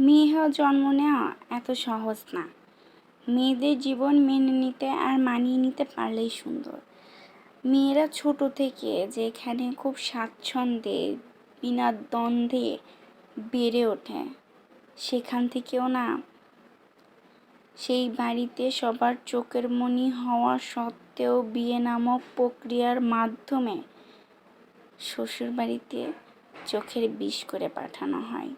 মেয়ে হওয়া জন্ম নেওয়া এত সহজ না। মেয়েদের জীবন মেনে নিতে আর মানিয়ে নিতে পারলেই সুন্দর। মেয়েরা ছোট থেকে যেখানে খুব স্বাচ্ছন্দ্যে, বিনা দ্বন্দ্বে বেড়ে ওঠে, সেখান থেকেও না। সেই বাড়িতে সবার চোখের মনি হওয়া সত্ত্বেও বিয়ে নামক প্রক্রিয়ার মাধ্যমে শ্বশুর বাড়িতে চোখের বিষ করে পাঠানো হয়।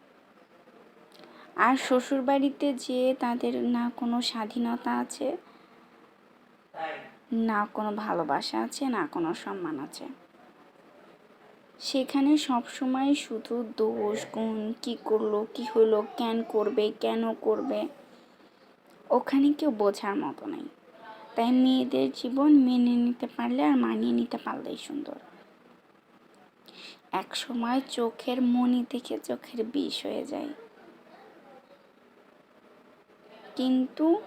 আর শ্বশুর বাড়িতে যে তাদের না কোনো স্বাধীনতা আছে? না কোনো ভালোবাসা আছে, না কোনো সম্মান আছে। সেখানে সবসময় শুধু দোষ, গুণ, কী করল, কী হলো কেন করবে কেন করবে, ওখানে কেউ বোঝার মতো নেই। তাই মেয়েদের জীবন মেনে নিতে পারলে আর মানিয়ে নিতে পারলেই সুন্দর। এক সময় চোখের মনি থেকে চোখের বিষ হয়ে যায়। কিন্তু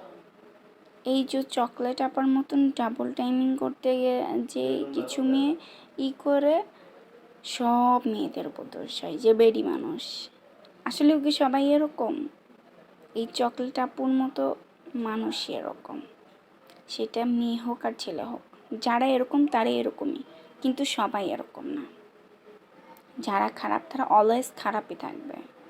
এই যে চকলেট আপার মতন ডাবল টাইমিং করতে গিয়ে যে কিছু মেয়ে ই করে, সব মেয়েদের উপর দোষ হয় যে বেডি মানুষ। আসলে কি সবাই এরকম? এই চকলেট আপুর মতো মানুষই এরকম। সেটা মেয়ে হোক আর ছেলে হোক, যারা এরকম তারা এরকমই, কিন্তু সবাই এরকম না। যারা খারাপ তারা অলওয়েজ খারাপই থাকবে।